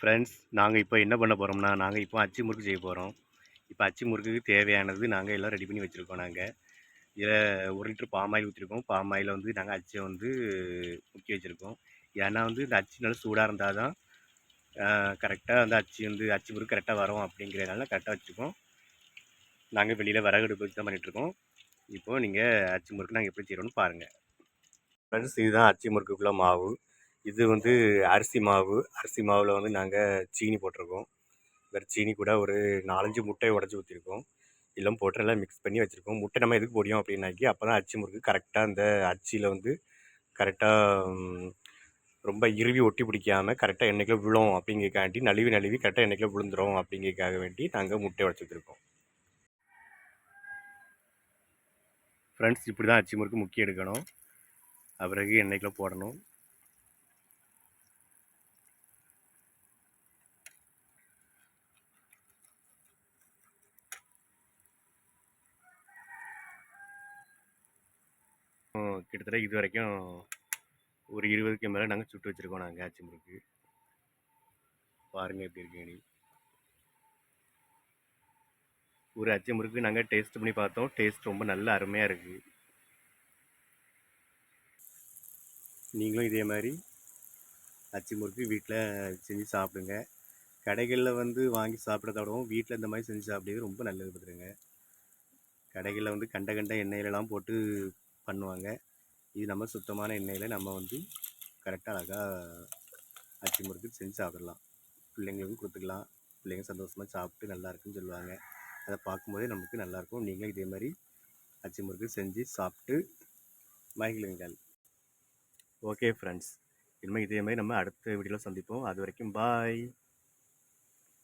Friends நாங்கள் இப்போ என்ன பண்ண போகிறோம்னா நாங்கள் இப்போ அச்சு முறுக்கு செய்ய போகிறோம் இப்போ அச்சு முறுக்குக்கு தேவையானது நாங்கள் எல்லாம் ரெடி பண்ணி வச்சுருக்கோம் நாங்கள் இதில் ஒரு லிட்டர் பாமாயில் ஊற்றிருக்கோம் பாம் வந்து நாங்கள் அச்சை வந்து முக்கி வச்சுருக்கோம். ஏன்னா வந்து இந்த அச்சு நல்லா சூடாக இருந்தால் தான் கரெக்டாக அந்த அச்சு வந்து அச்சு முறுக்கு கரெக்டாக வரும் அப்படிங்கிறதுனால கரெக்டாக வச்சுருக்கோம் நாங்கள் வெளியில் விறகடுப்பு வச்சு தான் பண்ணிகிட்ருக்கோம் இப்போது நீங்கள் அச்சு முறுக்கு நாங்கள் எப்படி செய்கிறோன்னு பாருங்கள் ஃப்ரெண்ட்ஸ் இதுதான் அச்சு முறுக்குக்குள்ளே மாவு. இது வந்து அரிசி மாவு. அரிசி மாவில் வந்து நாங்கள் சீனி போட்டிருக்கோம். வேறு சீனி கூட ஒரு நாலஞ்சு முட்டையை உடச்சி ஊற்றிருக்கோம் எல்லாம் போட்டு எல்லாம் மிக்ஸ் பண்ணி வச்சுருக்கோம். முட்டை நம்ம எதுக்கு போடியும் அப்படின்னாக்கி அப்போ தான் அச்சு முறுக்கு கரெக்டாக அந்த அச்சியில் வந்து கரெக்டாக ரொம்ப இறுவி ஒட்டி பிடிக்காம கரெக்டாக எண்ணெய்க்குள்ள விழும் அப்படிங்கிறக்காண்டி நழுவி நழுவி கரெக்டாக எண்ணெய்க்குள்ள விழுந்துடும் அப்படிங்கிறக்காக வேண்டி நாங்கள் முட்டை உடச்சி வச்சுருக்கோம் ஃப்ரெண்ட்ஸ் இப்படி தான் அச்சு முறுக்கு முக்கிய எடுக்கணும். பிறகு எண்ணெய்க்குள்ள போடணும். கிட்டத்தட்ட இது வரைக்கும் ஒரு இருபதுக்கு மேலே நாங்கள் சுட்டு வச்சுருக்கோம் நாங்கள் அச்சு முறுக்கு. பாருங்கள் எப்படி இருக்கு ஒரு அச்சு முறுக்கு நாங்கள் டேஸ்ட் பண்ணி பார்த்தோம். டேஸ்ட் ரொம்ப நல்ல அருமையாக இருக்குது நீங்களும் இதே மாதிரி அச்சு முறுக்கு வீட்டில் செஞ்சு சாப்பிடுங்க. கடைகளில் வந்து வாங்கி சாப்பிட்றத விடவும் வீட்டில் இந்த மாதிரி செஞ்சு சாப்பிடுறது ரொம்ப நல்லது பார்த்துருங்க கடைகளில் வந்து கண்ட கண்ட எண்ணெயிலலாம் போட்டு பண்ணுவாங்க. இது நம்ம சுத்தமான எண்ணெயில் நம்ம வந்து கரெக்டாக அழகாக அச்சு முறுக்கு செஞ்சு சாப்பிடலாம். பிள்ளைங்களுக்கும் கொடுத்துக்கலாம். பிள்ளைங்க சந்தோஷமாக சாப்பிட்டு நல்லா இருக்குன்னு சொல்லுவாங்க. அதை பார்க்கும்போதே நமக்கு நல்லாயிருக்கும் நீங்களும் இதே மாதிரி அச்சு முறுக்கு செஞ்சு சாப்பிட்டு மகிழுங்கள். ஓகே ஃப்ரெண்ட்ஸ் இனிமேல் இதே மாதிரி நம்ம அடுத்த வீடியோவில் சந்திப்போம். அது வரைக்கும் பாய்